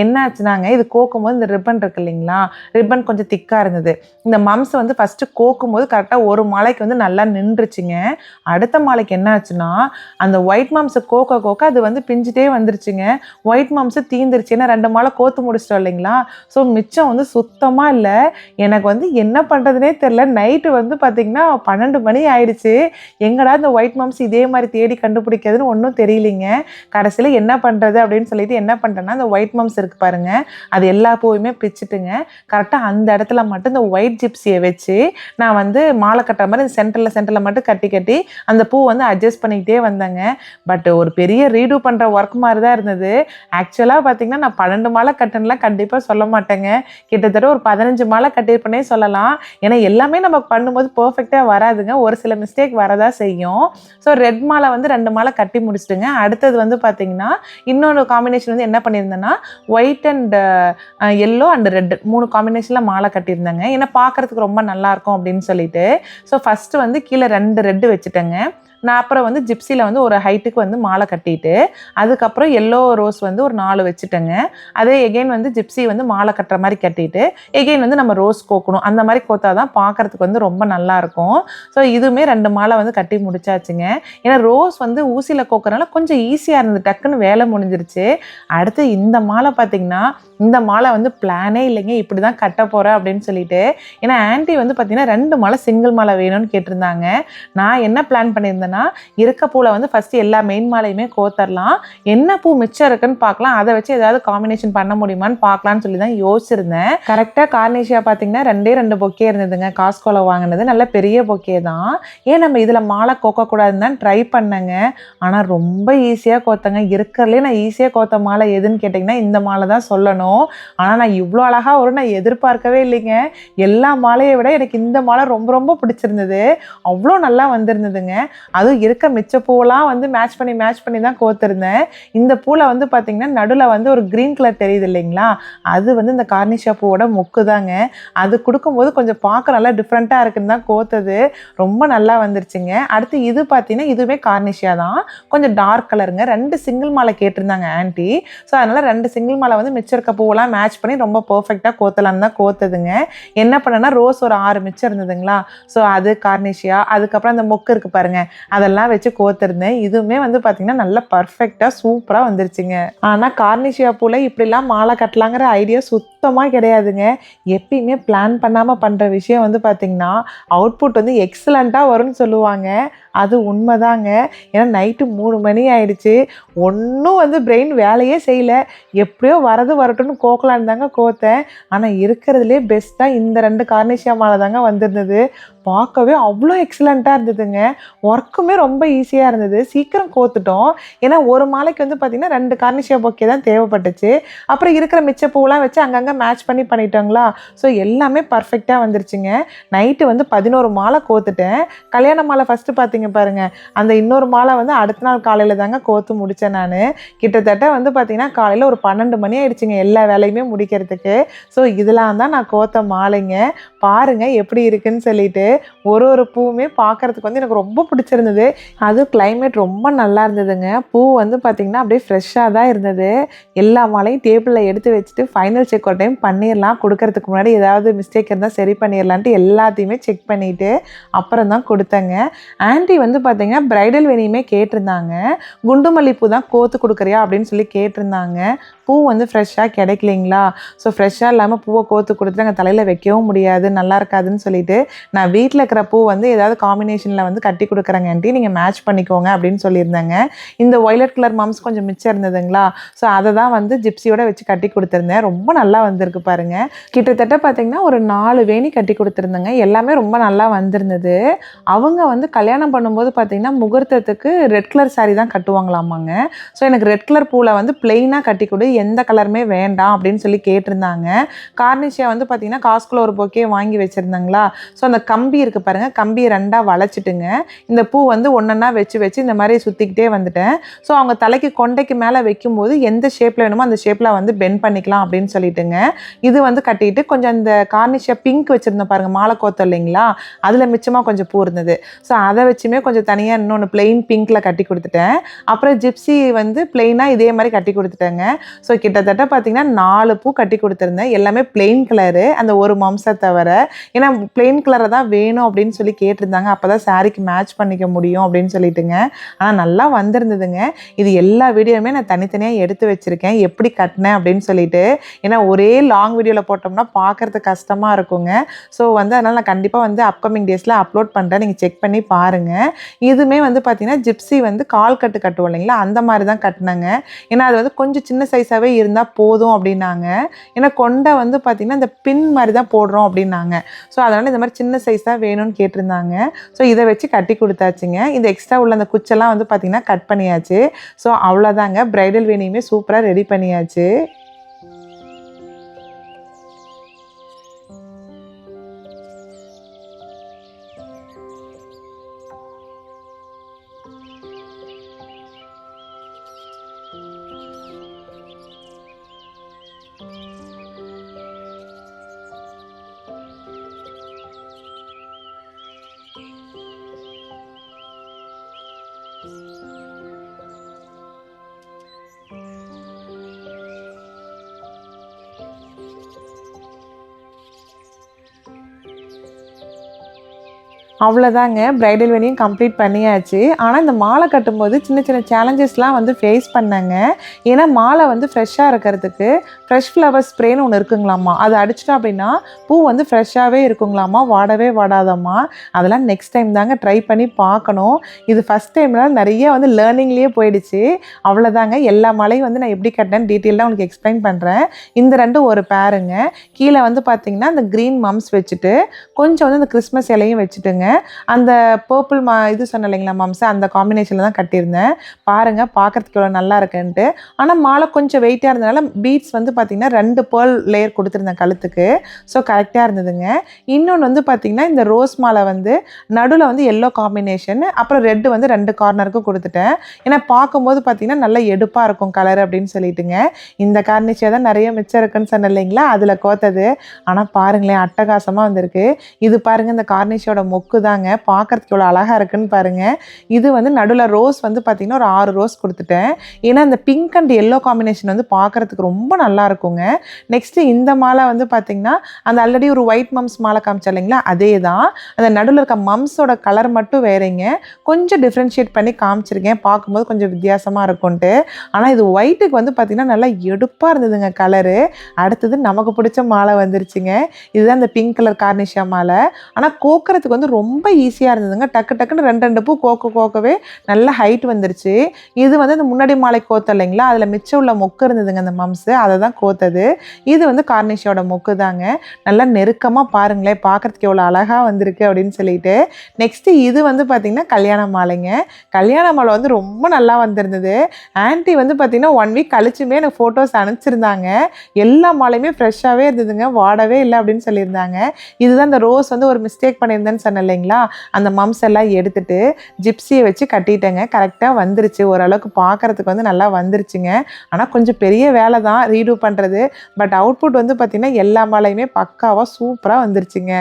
என்ன ஆச்சுனாங்க? இது கோக்கும்போது இந்த ரிப்பன் இருக்கு இல்லைங்களா? ரிப்பன் கொஞ்சம் திக்காக இருந்தது. இந்த மம்ஸ் வந்து ஃபஸ்ட்டு கோக்கும்போது கரெக்டாக ஒரு மாலைக்கு வந்து நல்லா நின்றுச்சுங்க. அடுத்த மாலைக்கு என்ன ஆச்சுன்னா அந்த ஒயிட் மம்ஸை கோக்க கோக்க அது வந்து பிஞ்சிட்டே வந்துருச்சுங்க. ஒயிட் மம்ஸு தீந்துருச்சு. ஏன்னா ரெண்டு மாலை கோத்து முடிச்சிட்டோம் இல்லைங்களா? ஸோ மிச்சம் வந்து சுத்தமாக இல்லை. எனக்கு வந்து என்ன பண்ணுறதுனே தெரில நைட்டு வந்து பார்த்திங்கன்னா பன்னெண்டு மணி ஆயிடுச்சு. எங்கடா இந்த ஒயிட் மாம்ஸ் இதே மாதிரி தேடி கண்டுபிடிக்கிறதுன்னு ஒன்றும் தெரியலிங்க. கடைசியில் என்ன பண்ணுறது அப்படின்னு சொல்லிட்டு என்ன பண்ணுறேன்னா அந்த ஒயிட் மாம்ஸ் இருக்குது பாருங்கள் அது எல்லா பூவையுமே பிச்சுட்டுங்க கரெக்டாக அந்த இடத்துல மட்டும் இந்த ஒயிட் ஜிப்ஸியை வச்சு நான் வந்து மாலை கட்டுற மாதிரி இந்த சென்டரில் சென்டரில் மட்டும் கட்டி கட்டி அந்த பூ வந்து அட்ஜஸ்ட் பண்ணிக்கிட்டே வந்தேங்க. பட் ஒரு பெரிய ரீடூ பண்ணுற ஒர்க் மாதிரி தான் இருந்தது ஆக்சுவலாக பார்த்தீங்கன்னா நான் பன்னெண்டு மாலை கட்டுனலாம் கண்டிப்பாக சொல்ல மாட்டேங்க. கிட்டத்தட்ட ஒரு பதினஞ்சு மாலை கட்டியிருப்பேனே சொல்லலாம். ஏன்னா எல்லாமே நம்ம பண்ணும்போது பர்ஃபெக்டாக வராதுங்க. ஒரு சில மிஸ்டேக் வரதா செய்யும். ஸோ ரெட் மாலை வந்து ரெண்டு மாலை கட்டி முடிச்சிட்டுங்க. அடுத்தது வந்து பார்த்தீங்கன்னா இன்னொரு காம்பினேஷன் வந்து என்ன பண்ணியிருந்தேன்னா white and yellow and red மூணு காம்பினேஷனில் மாலை கட்டியிருந்தேங்க. ஏன்னா பார்க்கறதுக்கு ரொம்ப நல்லாயிருக்கும் அப்படின்னு சொல்லிட்டு. ஸோ ஃபஸ்ட்டு வந்து கீழே ரெண்டு ரெட்டு வச்சுட்டேங்க. நான் அப்புறம் வந்து ஜிப்சியில் வந்து ஒரு ஹைட்டுக்கு வந்து மாலை கட்டிட்டு அதுக்கப்புறம் எல்லோ ரோஸ் வந்து ஒரு நாலு வச்சுட்டேங்க. அதே எகெயின் வந்து ஜிப்சி வந்து மாலை கட்டுற மாதிரி கட்டிட்டு எகெயின் வந்து நம்ம ரோஸ் கோக்கணும். அந்த மாதிரி கோத்தா தான் பார்க்கறதுக்கு வந்து ரொம்ப நல்லாயிருக்கும் ஸோ இதுவுமே ரெண்டு மாலை வந்து கட்டி முடிச்சாச்சுங்க. ஏன்னா ரோஸ் வந்து ஊசியில் கோக்கறனால கொஞ்சம் ஈஸியாக இருந்தது. டக்குன்னு வேலை முடிஞ்சிருச்சு. அடுத்து இந்த மாலை பார்த்தீங்கன்னா இந்த மாலை வந்து பிளானே இல்லைங்க. இப்படி தான் கட்ட போகிறேன் அப்படின்னு சொல்லிட்டு. ஏன்னா ஆன்டி வந்து பார்த்தீங்கன்னா ரெண்டு மாலை சிங்கிள் மாலை வேணும்னு கேட்டிருந்தாங்க. நான் என்ன பிளான் பண்ணியிருந்தேன்னா இருக்க பூவில் வந்து ஃபஸ்ட்டு எல்லா மெயின் மாலையுமே கோத்தரலாம். என்ன பூ மிச்சம் இருக்குன்னு பார்க்கலாம். அதை வச்சு ஏதாவது காம்பினேஷன் பண்ண முடியுமான்னு பார்க்கலான்னு சொல்லி தான் யோசிச்சிருந்தேன். கரெக்டாக கார்னேஷியா பார்த்தீங்கன்னா ரெண்டே ரெண்டு பொக்கே இருந்ததுங்க. காஸ்கோல வாங்கினது நல்ல பெரிய பொக்கே தான். ஏன் நம்ம இதில் மாலை கோக்கக்கூடாதுன்னு தான் ட்ரை பண்ணேங்க. ஆனால் ரொம்ப ஈஸியாக கோத்தங்க. இருக்கிறதுலே நான் ஈஸியாக கோத்த மாலை எதுன்னு கேட்டிங்கன்னா இந்த மாலை தான் சொல்லணும். ஆனால் நான் இவ்வளோ அழகாக வரும் நான் எதிர்பார்க்கவே இல்லைங்க. எல்லா மாலையை விட எனக்கு இந்த மாலை ரொம்ப ரொம்ப பிடிச்சிருந்தது. அவ்வளோ நல்லா வந்திருந்ததுங்க. அதுவும் இருக்க மிச்ச பூவெல்லாம் வந்து மேட்ச் பண்ணி மேட்ச் பண்ணி தான் கோத்துருந்தேன். இந்த பூவில் வந்து பார்த்திங்கன்னா நடுவில் வந்து ஒரு க்ரீன் கலர் தெரியுது இல்லைங்களா? அது வந்து இந்த கார்னிஷா பூவோட மொக்கு தாங்க. அது கொடுக்கும்போது கொஞ்சம் பார்க்க நல்லா டிஃப்ரெண்ட்டாக இருக்குன்னு தான் கோத்தது. ரொம்ப நல்லா வந்துருச்சுங்க. அடுத்து இது பார்த்தீங்கன்னா இதுவே கார்னிஷியா தான். கொஞ்சம் டார்க் கலருங்க ரெண்டு சிங்கிள் மாலை கேட்டிருந்தாங்க ஆன்ட்டி ஸோ அதனால் ரெண்டு சிங்கிள் மாலை வந்து மிச்சம் இருக்க பூவெல்லாம் மேட்ச் பண்ணி ரொம்ப பர்ஃபெக்டாக கோத்தலான்னு தான் கோத்ததுங்க. என்ன பண்ணேன்னா ரோஸ் ஒரு ஆறு மிச்சம் இருந்ததுங்களா? ஸோ அது கார்னிஷியா அதுக்கப்புறம் அந்த மொக்கு இருக்குது பாருங்க. அதெல்லாம் வச்சு கோத்திருந்தேன். இதுவுமே வந்து பார்த்தீங்கன்னா நல்லா பர்ஃபெக்டாக சூப்பராக வந்துருச்சுங்க. ஆனால் கார்னிஷியா பூவில் இப்படிலாம் மாலை கட்டலாங்கிற ஐடியா சுத்தமாக கிடையாதுங்க. எப்பயுமே பிளான் பண்ணாமல் பண்ணுற விஷயம் வந்து பார்த்திங்கன்னா அவுட்புட் வந்து எக்ஸலண்ட்டாக வரும்னு சொல்லுவாங்க. அது உண்மைதாங்க. ஏன்னா நைட்டு மூணு மணி ஆயிடுச்சு. ஒன்றும் வந்து பிரெயின் வேலையே செய்யல. எப்படியோ வரது வரட்டும்னு கோக்கலான் தாங்க கோத்தேன். ஆனால் இருக்கிறதுலே பெஸ்ட்டாக இந்த ரெண்டு கார்னிஷியமால மாலை தாங்க வந்திருந்தது. பார்க்கவே அவ்வளோ எக்ஸலண்ட்டாக இருந்ததுங்க. ஒர்க்குமே ரொம்ப ஈஸியாக இருந்தது. சீக்கிரம் கோத்துட்டோம். ஏன்னா ஒரு மாலைக்கு வந்து பார்த்திங்கன்னா ரெண்டு கார்னிஷியா பொக்கே தான் தேவைப்பட்டுச்சு. அப்புறம் இருக்கிற மிச்ச பூவெலாம் வச்சு அங்கங்கே மேட்ச் பண்ணி பண்ணிட்டாங்களா? ஸோ எல்லாமே பர்ஃபெக்டாக வந்துருச்சுங்க. நைட்டு வந்து பதினோரு மாலை கோத்துட்டேன். கல்யாண மாலை ஃபஸ்ட்டு பார்த்தீங்க பாருங்க. அந்த இன்னொரு மாலை வந்து அடுத்த நாள் காலையில் தாங்க கோத்து முடித்தேன் நான். கிட்டத்தட்ட வந்து பார்த்திங்கன்னா காலையில் ஒரு பன்னெண்டு மணி ஆயிடுச்சுங்க எல்லா வேலையுமே முடிக்கிறதுக்கு. ஸோ இதெல்லாம் தான் நான் கோத்த மாலைங்க. பாருங்க எப்படி இருக்குன்னு சொல்லிட்டு ஒரு ஒரு பூவுமே பார்க்கறதுக்கு வந்து எனக்கு ரொம்ப பிடிச்சிருந்தது. அதுவும் கிளைமேட் ரொம்ப நல்லா இருந்ததுங்க. பூ வந்து பார்த்திங்கன்னா அப்படியே ஃப்ரெஷ்ஷாக தான் இருந்தது. எல்லா மாலையும் டேபிளில் எடுத்து வச்சுட்டு ஃபைனல் செக் டைம் பண்ணிடலாம் கொடுக்கறதுக்கு முன்னாடி ஏதாவது மிஸ்டேக் இருந்தால் சரி பண்ணிடலான்ட்டு எல்லாத்தையுமே செக் பண்ணிவிட்டு அப்புறம் தான் கொடுத்தேங்க. ஆன்ட்டி வந்து பார்த்தீங்கன்னா ப்ரைடல் வெனியுமே கேட்டிருந்தாங்க. குண்டு மல்லிப்பூ தான் கோத்து கொடுக்குறியா அப்படின்னு சொல்லி கேட்டிருந்தாங்க. பூ வந்து ஃப்ரெஷ்ஷாக கிடைக்கலைங்களா? ஸோ ஃப்ரெஷ்ஷாக இல்லாமல் பூவை கோத்து கொடுத்து அங்கே தலையில் வைக்கவும் முடியாது நல்லா இருக்காதுன்னு சொல்லிட்டு நான் வீட்டில் இருக்கிற பூ வந்து ஏதாவது காம்பினேஷனில் வந்து கட்டி கொடுக்குறேங்கன்ட்டி நீங்கள் மேட்ச் பண்ணிக்கோங்க அப்படின்னு சொல்லியிருந்தாங்க. இந்த ஒய்லட் கலர் மாம்ஸ் கொஞ்சம் மிச்சம் இருந்ததுங்களா? ஸோ அதை தான் வந்து ஜிப்சியோட வச்சு கட்டி கொடுத்துருந்தேன். ரொம்ப நல்லா வந்திருக்கு பாருங்க. கிட்டத்தட்ட பார்த்தீங்கன்னா ஒரு நாலு வேணி கட்டி கொடுத்துருந்தேங்க. எல்லாமே ரொம்ப நல்லா வந்திருந்தது. அவங்க வந்து கல்யாணம் பண்ணும்போது பார்த்தீங்கன்னா முகூர்த்தத்துக்கு ரெட் கலர் சாரீ தான் கட்டுவாங்களாமாங்க. ஸோ எனக்கு ரெட் கலர் பூவில் வந்து பிளெயினாக கட்டி கொடு எந்த கலருமே வேண்டாம் அப்படின்னு சொல்லி கேட்டிருந்தாங்க. கார்னிஷியா வந்து பார்த்தீங்கன்னா காஸ்குள்ள ஒரு பொக்கே வாங்கி வச்சுருந்தாங்களா? ஸோ அந்த கம்பி இருக்குது பாருங்கள் கம்பியை ரெண்டாக வளைச்சிட்டுங்க. இந்த பூ வந்து ஒன்றா வச்சு வச்சு இந்த மாதிரி சுற்றிக்கிட்டே வந்துட்டேன். ஸோ அவங்க தலைக்கு கொண்டைக்கு மேலே வைக்கும்போது எந்த ஷேப்பில் வேணுமோ அந்த ஷேப்பில் வந்து பெண்ட் பண்ணிக்கலாம் அப்படின்னு சொல்லிட்டுங்க. இது வந்து கட்டிட்டு கொஞ்சம் அந்த கார்னிஷியா பிங்க் வச்சுருந்தோம் பாருங்கள் மாலை கோத்தம் இல்லைங்களா? அதில் மிச்சமாக கொஞ்சம் பூ இருந்தது. ஸோ அதை வச்சுமே கொஞ்சம் தனியாக இன்னொன்று பிளெயின் பிங்க்கில் கட்டி கொடுத்துட்டேன். அப்புறம் ஜிப்ஸி வந்து பிளெயினாக இதே மாதிரி கட்டி கொடுத்துட்டேங்க. ஸோ கிட்டத்தட்ட பார்த்தீங்கன்னா நாலு பூ கட்டி கொடுத்துருந்தேன். எல்லாமே பிளெயின் கலரு அந்த ஒரு மம்சை தவிர ஏன்னா பிளெயின் கலரை தான் வேணும் அப்படின்னு சொல்லி கேட்டிருந்தாங்க. அப்போ தான் சாரீக்கு மேட்ச் பண்ணிக்க முடியும் அப்படின்னு சொல்லிட்டுங்க. ஆனால் நல்லா வந்திருந்ததுங்க. இது எல்லா வீடியோவுமே நான் தனித்தனியாக எடுத்து வச்சுருக்கேன். எப்படி கட்டினேன் அப்படின்னு சொல்லிட்டு. ஏன்னா ஒரே லாங் வீடியோவில் போட்டோம்னா பார்க்குறது கஷ்டமாக இருக்குங்க. ஸோ வந்து அதனால் நான் கண்டிப்பாக வந்து அப்கமிங் டேஸில் அப்லோட் பண்ணுறேன் நீங்கள் செக் பண்ணி பாருங்கள் இதுவுமே வந்து பார்த்தீங்கன்னா ஜிப்ஸி வந்து கால் கட்டு கட்டுவோம் இல்லைங்களா? அந்த மாதிரி தான் கட்டினாங்க. ஏன்னா அது வந்து கொஞ்சம் சின்ன சைஸ் சைஸாகவே இருந்தால் போதும் அப்படின்னாங்க. ஏன்னா கொண்டை வந்து பார்த்திங்கன்னா இந்த பின் மாதிரி தான் போடுறோம் அப்படின்னாங்க. ஸோ அதனால் இந்த மாதிரி சின்ன சைஸ் தான் வேணும்னு கேட்டிருந்தாங்க. ஸோ இதை வச்சு கட்டி கொடுத்தாச்சுங்க. இந்த எக்ஸ்ட்ரா உள்ள அந்த குச்செல்லாம் வந்து பார்த்திங்கன்னா கட் பண்ணியாச்சு. ஸோ அவ்வளோதாங்க ப்ரைடல் வேணியுமே சூப்பராக ரெடி பண்ணியாச்சு. அவ்வளோதாங்க ப்ரைடல் வெனியும் கம்ப்ளீட் பண்ணியாச்சு. ஆனால் இந்த மாலை கட்டும்போது சின்ன சின்ன சேலஞ்சஸ்லாம் வந்து ஃபேஸ் பண்ணேங்க. ஏன்னா மாலை வந்து ஃப்ரெஷ்ஷாக இருக்கிறதுக்கு ஃப்ரெஷ் ஃப்ளவர் ஸ்ப்ரேன்னு ஒன்று இருக்குங்களாம்மா அது அடிச்சிட்டோம் அப்படின்னா பூ வந்து ஃப்ரெஷ்ஷாகவே இருக்குங்களாம்மா வாடவே வாடாதாம்மா அதெல்லாம் நெக்ஸ்ட் டைம் தாங்க ட்ரை பண்ணி பார்க்கணும். இது ஃபஸ்ட் டைம்லாம் நிறைய வந்து லேர்னிங்லேயே போயிடுச்சு. அவ்வளோதாங்க எல்லா மலையும் வந்து நான் எப்படி கட்டினேன் டீட்டெயிலாக உங்களுக்கு எக்ஸ்பிளைன் பண்ணுறேன் இந்த ரெண்டும் ஒரு பேருங்க கீழே வந்து பார்த்தீங்கன்னா இந்த க்ரீன் மம்ஸ் வச்சுட்டு கொஞ்சம் வந்து இந்த கிறிஸ்மஸ் இலையும் வச்சுட்டுங்க. அந்த பர்பிள் மா இது சொன்ன இல்லைங்களா மாம்சா அந்த காம்பினேஷனில் தான் கட்டியிருந்தேன். பாருங்கள் பார்க்குறதுக்கு எவ்வளோ நல்லா இருக்குன்ட்டு. ஆனால் மாலை கொஞ்சம் வெயிட்டாக இருந்தனால பீட்ஸ் வந்து பார்த்திங்கன்னா ரெண்டு பேர்ல் லேயர் கொடுத்துருந்தேன் கழுத்துக்கு. ஸோ கரெக்டாக இருந்ததுங்க. இன்னொன்று வந்து பார்த்திங்கன்னா இந்த ரோஸ் மாலை வந்து நடுவில் வந்து எல்லோ காம்பினேஷன் அப்புறம் ரெட்டு வந்து ரெண்டு கார்னருக்கும் கொடுத்துட்டேன். ஏன்னா பார்க்கும்போது பார்த்திங்கன்னா நல்லா எடுப்பாக இருக்கும் கலர் அப்படின்னு சொல்லிட்டுங்க. இந்த கார்னிஷியாக தான் நிறைய மிச்சம் இருக்குன்னு சொன்னேன் இல்லைங்களா அதில் கோத்தது. ஆனால் பாருங்களேன் அட்டகாசமாக வந்திருக்கு. இது பாருங்கள் இந்த கார்னிஷோட மொக்கு தாங்க பார்க்குறதுக்கு எவ்வளோ அழகாக இருக்குன்னு பாருங்கள் இது வந்து நடுவில் ரோஸ் வந்து பார்த்திங்கன்னா ஒரு ஆறு ரோஸ் கொடுத்துட்டேன். ஏன்னா இந்த பிங்க் அண்ட் எல்லோ காம்பினேஷன் வந்து பார்க்குறதுக்கு ரொம்ப நல்லா இருக்குங்க. நெக்ஸ்ட்டு இந்த மாலை வந்து பார்த்திங்கன்னா அந்த ஆல்ரெடி ஒரு ஒயிட் மம்ஸ் மாலை காமிச்சா இல்லைங்களா? அதே தான் அந்த நடுவில் இருக்க மம்ஸோட கலர் மட்டும் வேறேங்க. கொஞ்சம் டிஃப்ரென்ஷியேட் பண்ணி காமிச்சிருக்கேன். பார்க்கும்போது கொஞ்சம் வித்தியாசமாக இருக்கும்ன்ட்டு ஆனால் இது ஒயிட்டுக்கு வந்து பார்த்திங்கன்னா நல்லா எடுப்பாக இருந்ததுங்க கலரு அடுத்தது நமக்கு பிடிச்ச மாலை வந்துருச்சுங்க. இதுதான் இந்த பிங்க் கலர் கார்னிஷா மாலை. ஆனால் கோக்கிறதுக்கு வந்து ரொம்ப ரொம்ப ஈஸியாக இருந்ததுங்க. டக்கு டக்குன்னு ரெண்டு ரெண்டு பூ கோக்க கோக்கவே நல்ல ஹைட் வந்துருச்சு. இது வந்து இந்த முன்னாடி மாலை கோத்த இல்லைங்களா? அதில் மிச்சம் உள்ள மொக்கு இருந்ததுங்க அந்த மம்ஸு அதை தான் கோத்தது. இது வந்து கார்னிஷோட மொக்கு தாங்க. நல்லா நெருக்கமாக பாருங்களேன். பார்க்குறதுக்கு எவ்வளோ அழகாக வந்திருக்கு அப்படின்னு சொல்லிட்டு. நெக்ஸ்ட்டு இது வந்து பார்த்திங்கன்னா கல்யாண மாலைங்க. கல்யாண மாலை வந்து ரொம்ப நல்லா வந்திருந்தது. ஆன்ட்டி வந்து பார்த்திங்கன்னா ஒன் வீக் கழிச்சுமே எனக்கு ஃபோட்டோஸ் அனுப்பிச்சிருந்தாங்க. எல்லா மாலையுமே ஃப்ரெஷ்ஷாகவே இருந்ததுங்க. வாடவே இல்லை அப்படின்னு சொல்லியிருந்தாங்க. இதுதான் இந்த ரோஸ் வந்து ஒரு மிஸ்டேக் பண்ணியிருந்தேன்னு சொன்னேன் இல்லைங்களா அந்த மம்ஸ் எல்லாம் எடுத்துட்டு ஜிப்ஸியை வச்சு கட்டிட்டேங்க. கரெக்டாக வந்துருச்சு. ஓரளவுக்கு பார்க்குறதுக்கு வந்து நல்லா வந்துருச்சுங்க. ஆனால் கொஞ்சம் பெரிய வேலை தான். ரீடூ பண்ணுறது பட் அவுட்புட் வந்து பார்த்திங்கன்னா எல்லா மாலையுமே பக்காவாக சூப்பராக வந்துருச்சுங்க.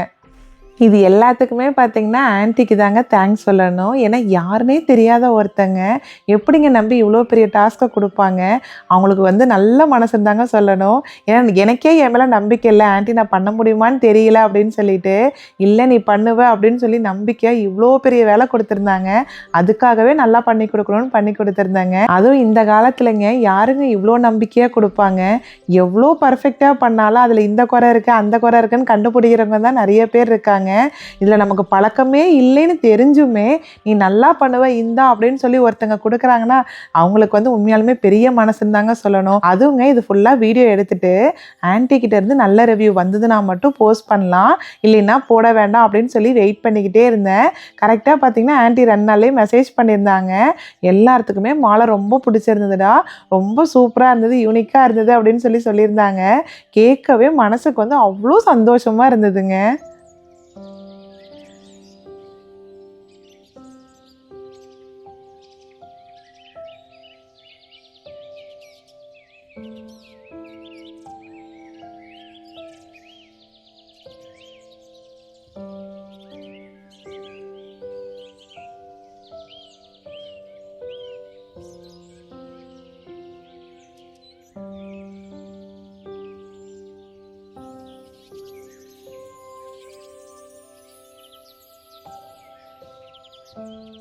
இது எல்லாத்துக்குமே பார்த்தீங்கன்னா ஆன்ட்டிக்கு தாங்க தேங்க்ஸ் சொல்லணும். ஏன்னா யாருனே தெரியாத ஒருத்தங்க எப்படிங்க நம்பி இவ்வளோ பெரிய டாஸ்க்கை கொடுப்பாங்க? அவங்களுக்கு வந்து நல்ல மனசு இருந்தாங்க சொல்லணும். ஏன்னா எனக்கே என் மேலே நம்பிக்கை இல்லை. ஆன்ட்டி நான் பண்ண முடியுமான்னு தெரியல அப்படின்னு சொல்லிட்டு இல்லை நீ பண்ணுவ அப்படின்னு சொல்லி நம்பிக்கையாக இவ்வளோ பெரிய வேலை கொடுத்துருந்தாங்க. அதுக்காகவே நல்லா பண்ணி கொடுக்கணும்னு பண்ணி கொடுத்துருந்தாங்க. அதுவும் இந்த காலத்துலங்க யாருங்க இவ்வளோ நம்பிக்கையாக கொடுப்பாங்க? எவ்வளோ பர்ஃபெக்டாக பண்ணாலும் அதில் இந்த குறை இருக்குது அந்த குறை இருக்குன்னு கண்டுபிடிக்கிறவங்க தான் நிறைய பேர் இருக்காங்க. இதில் நமக்கு பழக்கமே இல்லைன்னு தெரிஞ்சுமே நீ நல்லா பண்ணுவ இந்தா அப்படின்னு சொல்லி ஒருத்தங்க கொடுக்குறாங்கன்னா அவங்களுக்கு வந்து உண்மையாலுமே பெரிய மனசுன்னு தாங்க சொல்லணும். அதுவுங்க இது ஃபுல்லாக வீடியோ எடுத்துட்டு ஆன்டி கிட்டேருந்து நல்ல ரிவ்யூ வந்ததுன்னா மட்டும் போஸ்ட் பண்ணலாம். இல்லைன்னா போட வேண்டாம் அப்படின்னு சொல்லி வெயிட் பண்ணிக்கிட்டே இருந்தேன். கரெக்டாக பார்த்தீங்கன்னா ஆன்ட்டி ரெண்டு நாள்லேயே மெசேஜ் பண்ணியிருந்தாங்க. எல்லாத்துக்குமே மாலை ரொம்ப பிடிச்சிருந்ததுடா ரொம்ப சூப்பராக இருந்தது யூனிக்காக இருந்தது அப்படின்னு சொல்லி சொல்லியிருந்தாங்க. கேட்கவே மனசுக்கு வந்து அவ்வளோ சந்தோஷமாக இருந்ததுங்க. Deus.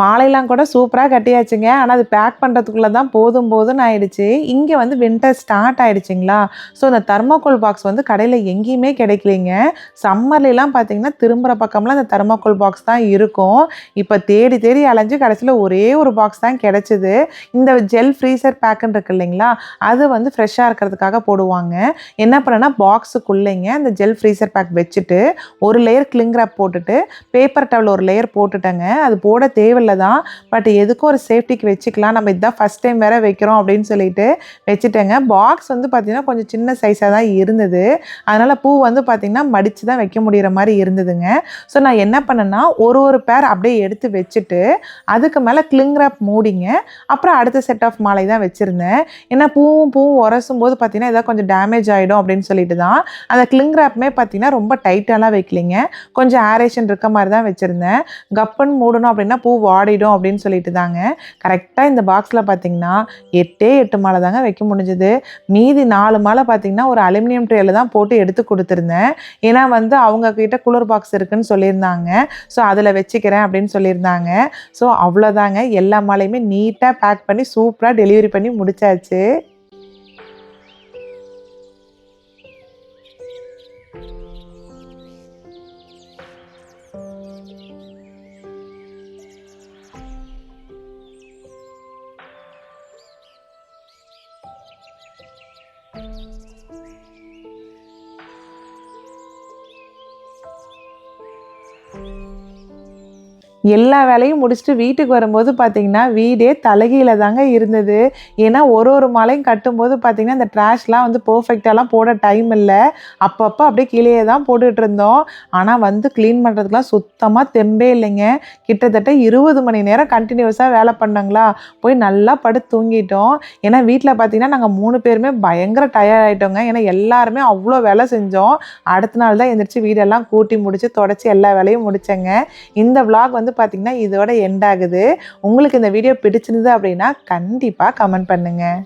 மாலையெல்லாம் கூட சூப்பராக கட்டியாச்சுங்க. ஆனால் அது பேக் பண்ணுறதுக்குள்ளே தான் போதும் போதும்னு ஆயிடுச்சு. இங்கே வந்து வின்டர் ஸ்டார்ட் ஆயிடுச்சுங்களா? ஸோ இந்த தர்மோகோல் பாக்ஸ் வந்து கடையில் எங்கேயுமே கிடைக்கலைங்க. சம்மர்லாம் பார்த்தீங்கன்னா திரும்புகிற பக்கம்லாம் அந்த தர்மோகோல் பாக்ஸ் தான் இருக்கும். இப்போ தேடி தேடி அலைஞ்சு கடைசியில் ஒரே ஒரு பாக்ஸ் தான் கிடச்சிது. இந்த ஜெல் ஃப்ரீசர் பேக்குன்னு இருக்கு இல்லைங்களா? அது வந்து ஃப்ரெஷ்ஷாக இருக்கிறதுக்காக போடுவாங்க. என்ன பண்ணேன்னா பாக்ஸுக்குள்ளேங்க அந்த ஜெல் ஃப்ரீசர் பேக் வச்சுட்டு ஒரு லேயர் கிளிங்ராப் போட்டுட்டு பேப்பர் டவல் ஒரு லேயர் போட்டுட்டேங்க. அது போட தேவை தேவையில்ல தான். பட் எதுக்கும் ஒரு சேஃப்டிக்கு வச்சுக்கலாம். நம்ம இதுதான் ஃபஸ்ட் டைம் வேறு வைக்கிறோம் அப்படின்னு சொல்லிட்டு வச்சுட்டேங்க. பாக்ஸ் வந்து பார்த்திங்கன்னா கொஞ்சம் சின்ன சைஸாக தான் இருந்தது. அதனால் பூ வந்து பார்த்திங்கன்னா மடித்து தான் வைக்க முடிகிற மாதிரி இருந்ததுங்க. ஸோ நான் என்ன பண்ணேன்னா ஒரு ஒரு பேர் அப்படியே எடுத்து வச்சுட்டு அதுக்கு மேலே கிளிங்ராப் மூடிங்க. அப்புறம் அடுத்த செட் ஆஃப் மாலை தான் வச்சுருந்தேன். ஏன்னா பூவும் பூவும் உரசும் போது பார்த்திங்கன்னா ஏதாவது கொஞ்சம் டேமேஜ் ஆகிடும் அப்படின்னு சொல்லிட்டு தான். அந்த கிளிங்ராப்மே பார்த்திங்கன்னா ரொம்ப டைட்டாலாம் வைக்கலிங்க. கொஞ்சம் ஆரேஷன் இருக்க மாதிரி தான் வச்சுருந்தேன். கப்புன்னு மூடணும் அப்படின்னா பூ வாடிடும் அப்படின்னு சொல்லிட்டு தாங்க கரெக்டாக இந்த பாக்ஸில் பார்த்தீங்கன்னா எட்டே எட்டு மாலை தாங்க வைக்க முடிஞ்சது. மீதி நாலு மாலை பார்த்தீங்கன்னா ஒரு அலுமினியம் ட்ரேயில் தான் போட்டு எடுத்து கொடுத்துருந்தேன். ஏன்னா வந்து அவங்க கிட்ட குளிர் பாக்ஸ் இருக்குன்னு சொல்லியிருந்தாங்க. ஸோ அதில் வச்சுக்கிறேன் அப்படின்னு சொல்லியிருந்தாங்க. ஸோ அவ்வளோதாங்க எல்லா மாலையுமே நீட்டாக பேக் பண்ணி சூப்பராக டெலிவரி பண்ணி முடிச்சாச்சு. எல்லா வேலையும் முடிச்சுட்டு வீட்டுக்கு வரும்போது பார்த்திங்கன்னா வீடே தலைகீழ தாங்க இருந்தது. ஏன்னா ஒரு ஒரு மலையும் கட்டும்போது பார்த்திங்கன்னா இந்த ட்ராஷ்லாம் வந்து பர்ஃபெக்டாலாம் போட டைம் இல்லை. அப்பப்போ அப்படியே கீழே தான் போட்டுகிட்டு இருந்தோம். ஆனால் வந்து க்ளீன் பண்ணுறதுக்குலாம் சுத்தமாக தெம்பே இல்லைங்க. கிட்டத்தட்ட இருபது மணி நேரம் கண்டினியூஸாக வேலை பண்ணாங்களா? போய் நல்லா படுத்து தூங்கிட்டோம். ஏன்னா வீட்டில் பார்த்திங்கன்னா நாங்கள் மூணு பேருமே பயங்கர டயர்ட் ஆகிட்டோங்க ஏன்னா எல்லாருமே அவ்வளோ வேலை செஞ்சோம். அடுத்த நாள் தான் எந்திரிச்சு வீடெல்லாம் கூட்டி முடித்து தொடச்சி எல்லா வேலையும் முடித்தேங்க இந்த விளாக் வந்து வந்து பார்த்திங்கன்னா இதோட எண்ட் ஆகுது. உங்களுக்கு இந்த வீடியோ பிடிச்சிருந்தது அப்படின்னா கண்டிப்பாக கமெண்ட் பண்ணுங்கள்